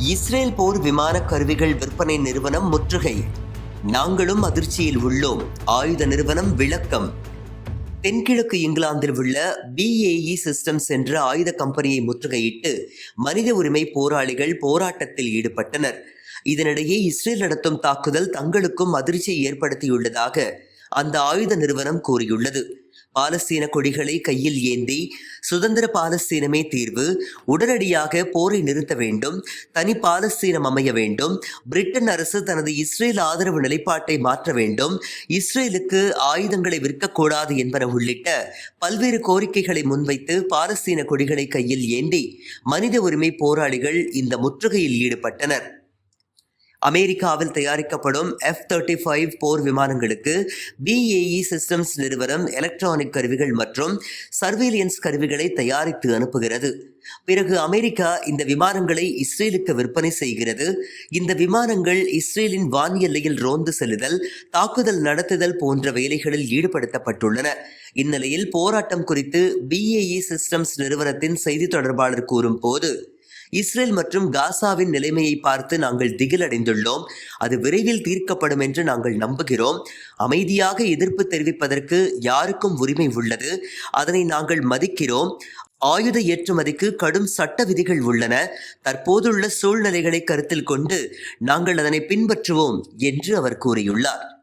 Israel போர் விமான கருவிகள் விற்பனை நிறுவனம் முற்றுகை. நாங்களும் அதிர்ச்சியில் உள்ளோம். ஆயுத நிறுவனம் விளக்கம். தென்கிழக்கு இங்கிலாந்தில் உள்ள பிஏஇ சிஸ்டம்ஸ் என்ற ஆயுத கம்பெனியை முற்றுகையிட்டு மனித உரிமை போராளிகள் போராட்டத்தில் ஈடுபட்டனர். இதனிடையே இஸ்ரேல் நடத்தும் தாக்குதல் தங்களுக்கும் அதிர்ச்சியை ஏற்படுத்தியுள்ளதாக அந்த ஆயுத நிறுவனம் கூறியுள்ளது. பாலஸ்தீன கொடிகளை கையில் ஏந்தி சுதந்திர பாலஸ்தீனமே தீர்வு. உடனடியாக போரை நிறுத்த வேண்டும். தனி பாலஸ்தீனம் அமைய வேண்டும். பிரிட்டன் அரசு தனது இஸ்ரேல் ஆதரவு நிலைப்பாட்டை மாற்ற வேண்டும். இஸ்ரேலுக்கு ஆயுதங்களை விற்கக்கூடாது என்பன உள்ளிட்ட பல்வேறு கோரிக்கைகளை முன்வைத்து பாலஸ்தீன கொடிகளை கையில் ஏந்தி மனித உரிமை போராளிகள் இந்த முற்றுகையில் ஈடுபட்டனர். அமெரிக்காவில் தயாரிக்கப்படும் எஃப் தேர்ட்டி ஃபைவ் போர் விமானங்களுக்கு பிஏஇ சிஸ்டம்ஸ் நிறுவனம் எலக்ட்ரானிக் கருவிகள் மற்றும் சர்வேலியன்ஸ் கருவிகளை தயாரித்து அனுப்புகிறது. பிறகு அமெரிக்கா இந்த விமானங்களை இஸ்ரேலுக்கு விற்பனை செய்கிறது. இந்த விமானங்கள் இஸ்ரேலின் வான் எல்லையில் ரோந்து செல்லுதல் தாக்குதல் நடத்துதல் போன்ற வேலைகளில் ஈடுபடுத்தப்பட்டுள்ளன. இந்நிலையில் போராட்டம் குறித்து பிஏஇ சிஸ்டம்ஸ் நிறுவனத்தின் செய்தி தொடர்பாளர் கூறும் போது இஸ்ரேல் மற்றும் காசாவின் நிலைமையை பார்த்து நாங்கள் திகிலடைந்துள்ளோம். அது விரைவில் தீர்க்கப்படும் என்று நாங்கள் நம்புகிறோம். அமைதியாக எதிர்ப்பு தெரிவிப்பதற்கு யாருக்கும் உரிமை உள்ளது. அதனை நாங்கள் மதிக்கிறோம். ஆயுத ஏற்றுமதிக்கு கடும் சட்ட விதிகள் உள்ளன. தற்போதுள்ள சூழ்நிலைகளை கருத்தில் கொண்டு நாங்கள் அதனை பின்பற்றுவோம் என்று அவர் கூறியுள்ளார்.